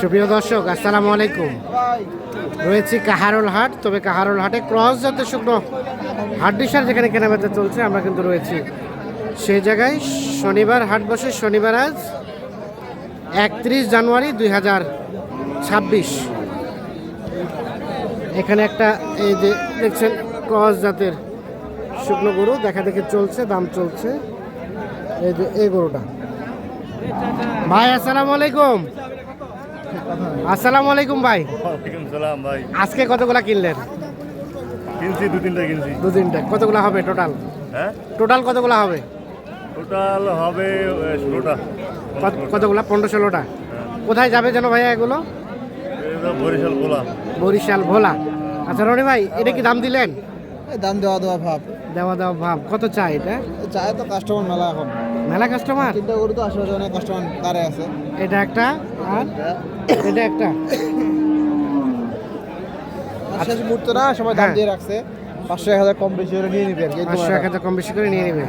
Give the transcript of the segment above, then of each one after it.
সুপ্রিয় দর্শক, আসসালামু আলাইকুম। রয়েছি কাহারোল হাট, তবে কাহারোল হাটে ক্রস জাতের শুকনো হাড্ডিসার যেখানে কেনাবেচা চলছে, আমরা কিন্তু রয়েছি সেই জায়গায়। শনিবার হাট বসে, শনিবার আজ একত্রিশ জানুয়ারি দুই হাজার ছাব্বিশ। এখানে একটা এই যে দেখছেন ক্রস জাতের শুকনো গরু, দেখা দেখে চলছে, দাম চলছে। এই যে এই গরুটা। ভাই, আসসালামু আলাইকুম। আসসালামু আলাইকুম ভাই। ওয়ালাইকুম সালাম ভাই। আজকে কতগুলা কিনলেন? কিনছি দু তিনটা কিনছি। দু তিনটা কতগুলা হবে টোটাল? হ্যাঁ? টোটাল কতগুলা হবে? টোটাল হবে ষোলোটা। কত- কতগুলা? পনেরো ষোলোটা। কোথায় যাবে যেন ভাইয়া এগুলো? বরিশাল গোলা বরিশাল ভোলা। আচ্ছা রনি ভাই এটা কি দাম দিলেন? এই দাম দেওয়া দেওয়া ভাব। দেওয়া দেওয়া ভাব। কত চাই এটা? চায় তো কাস্টমার মেলা এখন। মেলা কাস্টমার চিন্তা করি তো আশেপাশে অনেক কাস্টমার দাঁড়ায় আছে। এটা একটা? আর? এটা একটা? আশেপাশে মুহূর্তে না সবাই দাম হ্যাঁ। দিয়ে রাখছে। পাঁচশো এক হাজার কম বেশি করে নিয়ে নিবে পাঁচশো এক হাজার কম বেশি করে নিয়ে নেবে।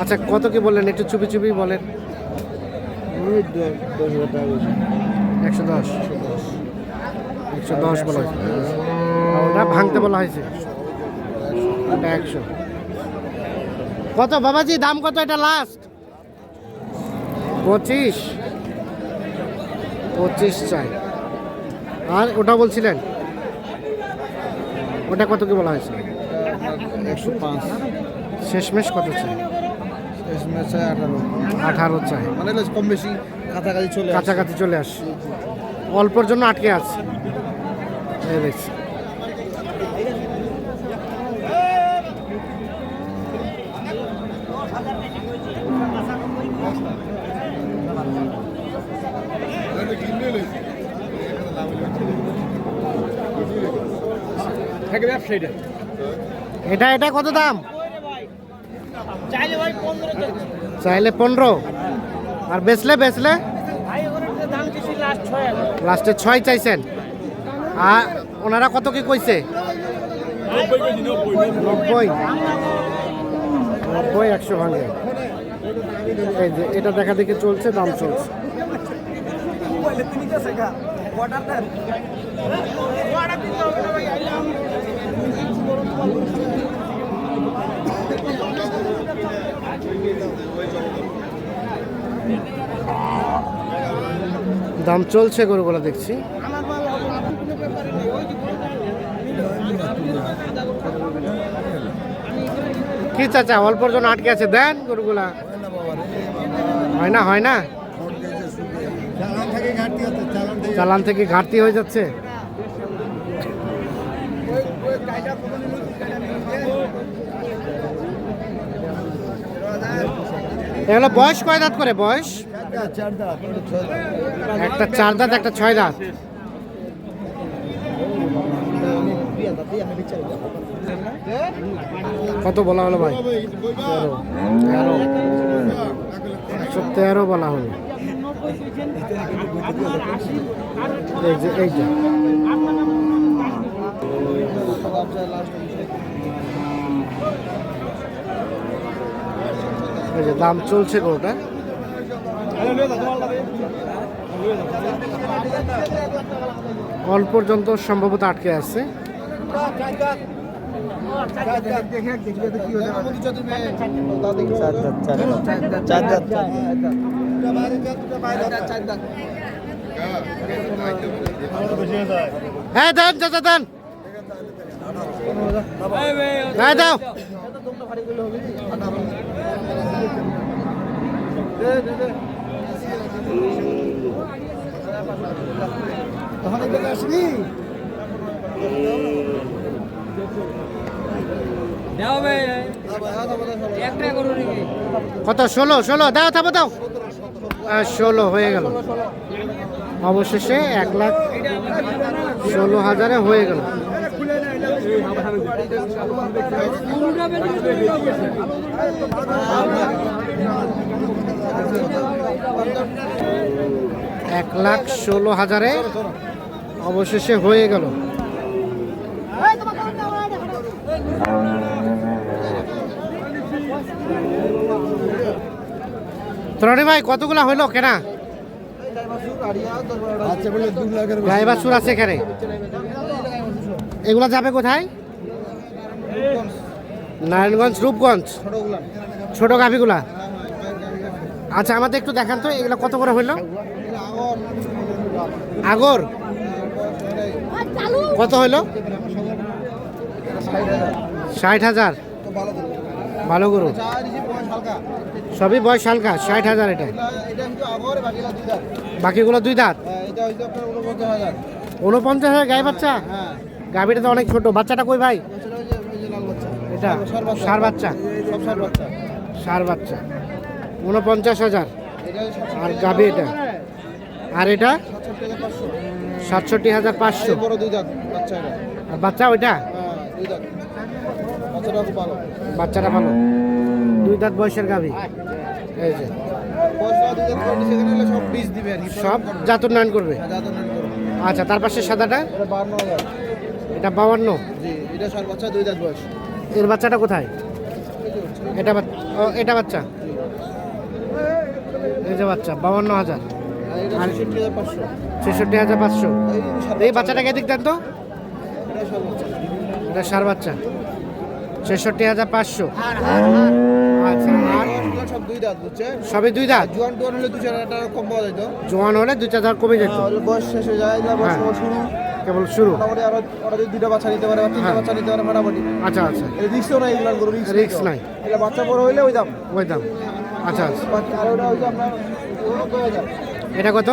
আচ্ছা কত কি বললেন? একটু চুপি চুপি বলেন। একশো দশ। একশো দশ বলা হয়েছে। ওটা ভাঙতে বলা হয়েছে। ওটা একশো। কত বাবাজি দাম কত এটা লাস্ট পঁচিশ। পঁচিশ চাই। আর ওটা বলছিলেন? ওটা কত কি বলা হয়েছে? একশো পাঁচ। শেষমেশ কত চাই? শেষ ম্যাচে আঠারো। আঠারো চাই। মানে কম বেশি কাছাকাছি চলে। কাছাকাছি চলে আস অল্পর জন্য আটকে আছে। দেখছি এটা এটা কত দাম? চাইলে পনেরো আর বেচলে বেচলে? লাস্টে ছয় চাইছেন। আর ওনারা কত কি কইছে? নব্বই। নব্বই একশো ভাঙে। এই যে এটা দেখা দেখে চলছে দাম চলছে। দাম চলছে গরুগুলো দেখছি। কি চাচা, অল্পর জন্য আটকে আছে? দেন গরুগুলা। হয় না হয় না? চালান থেকে ঘাটতি হয়ে যাচ্ছে। এগুলো বয়স কয় দাঁত করে? বয়স? একটা চার দাঁত, একটা ছয় দাঁত। কত বলা হলো ভাই? একশো তেরো। বলা হলো। দাম চলছে গরুটা অল্প পর্যন্ত সম্ভবত আটকে আছে। হ্যাঁ দেন হ্যাঁ দাও। তখন এদিকে আসবি? কত? ষোলো ষোলো। দাও থাপো দাও। ষোলো হয়ে গেল। অবশেষে এক লাখ ষোলো হাজারে হয়ে গেল। এক লাখ ষোলো হাজারে অবশেষে হয়ে গেল। তো রনি ভাই কতগুলা হইল কেনা। গায়ে বাছুর আছে এখানে। এগুলো যাবে কোথায়? নারায়ণগঞ্জ রূপগঞ্জ? ছোট গাভিগুলা? আচ্ছা আমাদের একটু দেখান তো এগুলো কত করে হইল? আগর? কত হইল? ষাট হাজার। ভালো গরু। সবই বয়স হালকা ষাট হাজার এটা। বাকিগুলো দুই দাঁত? হ্যাঁ, উনপঞ্চাশ হাজার। উনপঞ্চাশ হাজার গায়ে বাচ্চা? হ্যাঁ। গাভিটা তো অনেক ছোট। বাচ্চাটা কই ভাই? এটা? সার বাচ্চা। সার বাচ্চা? উনপঞ্চাশ হাজার। আর গাভি এটা? আর এটা? সাতষট্টি হাজার পাঁচশো। আর বাচ্চা ওইটা? হ্যাঁ বাচ্চাটা ভালো। দুই দাঁত বয়সের গাভি। এই যে। সব বীজ দিবে আর কি। সব জাত উন্নয়ন করবে। করবে। আচ্ছা তার পাশে সাদাটা? এটা বান্ন হাজার এটা জি এটা সার বাচ্চা দুই দাঁত বয়স। এর বাচ্চাটা কোথায়। এটা এটা বাচ্চা? এই যে বাচ্চা বাউান্ন হাজার। আর ছেষট্টি হাজার পাঁচশো। এই বাচ্চাটাকে দিক দেন তো। এটা সার বাচ্চা। ছেষট্টি হাজার পাঁচশো। আচ্ছা সব দুই দাঁত জোয়ান টোয়ান হলে দু চার হাজার টাকা কম পাওয়া যেত জোয়ান হলে চার কমে যেত। বয়স শেষ হয়ে যায় এগুলো কেবল শুরু? মোটামুটি আরও ওরা যদি দুইটা বাচ্চা নিতে পারে বা তিনটা হ্যাঁ। বাচ্চা নিতে পারে মোটামুটি। আচ্ছা আচ্ছা। রিক্সও নাই এগুলোর গরু রিক্স Risk নাই। এটা বাচ্চা বড় হইলে ওই দাম। ওই দাম। আচ্ছা আচ্ছা। আর ওটা ওই যে আপনার এটা কত?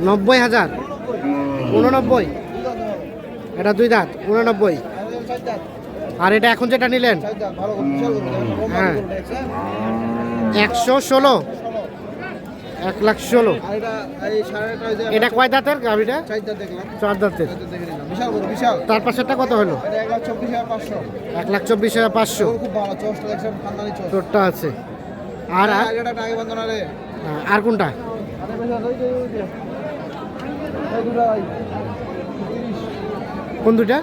নব্বই হাজার? উননব্বই? এটা দুই দাঁত উননব্বই। আর এটা এখন যেটা নিলেন? হ্যাঁ। একশো ষোলো। এক লাখ ষোলো। আর এটা কয় দাঁতের গাভিটা চার দাঁতের। তার পাশেরটা কত হলো? এক লাখ চব্বিশ হাজার পাঁচশো। তোরটা আছে। আর রে। আর কোনটা? দুটো কোন এইটা।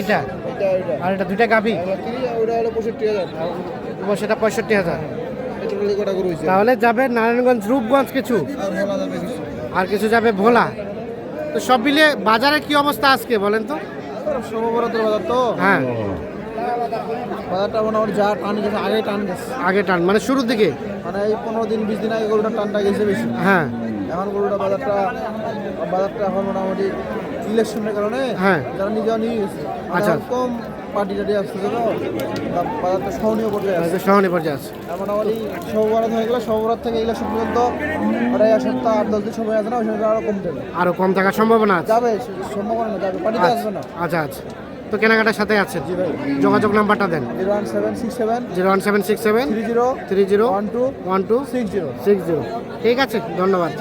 এটা আর এটা দুইটা গাভি? সেটা পঁয়ষট্টি হাজার। তাহলে যাবে নারায়ণগঞ্জ রূপগঞ্জ কিছু? আর কিছু যাবে ভোলা। তো সব মিলিয়ে বাজারে কি অবস্থা আজকে বলেন তো? সর্বভারতের বাজার তো। হ্যাঁ। বাজারটা মোটামুটি যা টান গেছে আগে টান গেছে। আগে টান মানে শুরুর দিকে? মানে এই পনেরো দিন বিশ দিন আগে গরুটা টানটা গেছে বেশি। হ্যাঁ। এখন গরুটা বাজারটা বাজারটা এখন মোটামুটি ইলেকশনের কারণে হ্যাঁ। যারা নিজেও নিয়ে গেছে আচ্ছা। কম পার্টি টাটি আসছে তো? বাজারটা সহনীয় পর্যায়ে আছে সহনী পর্যায়ে আছে মোটামুটি সবরাত হয়ে গেলে সবরাত থেকে ইলেকশন পর্যন্ত এক সপ্তাহ আট দশ দিন সময় আছে না ওই সময়টা আরও কম যাবে। আরও কম থাকার সম্ভাবনা আছে। যাবে সম্ভাবনা না যাবে। পার্টিতে আসবে না। আচ্ছা আচ্ছা। তো কেনাকাটার সাথে আছে। যোগাযোগ নাম্বারটা দেন। Zero one seven six seven zero one seven six seven three zero three zero one two one two six zero. Six zero. ঠিক আছে ধন্যবাদ।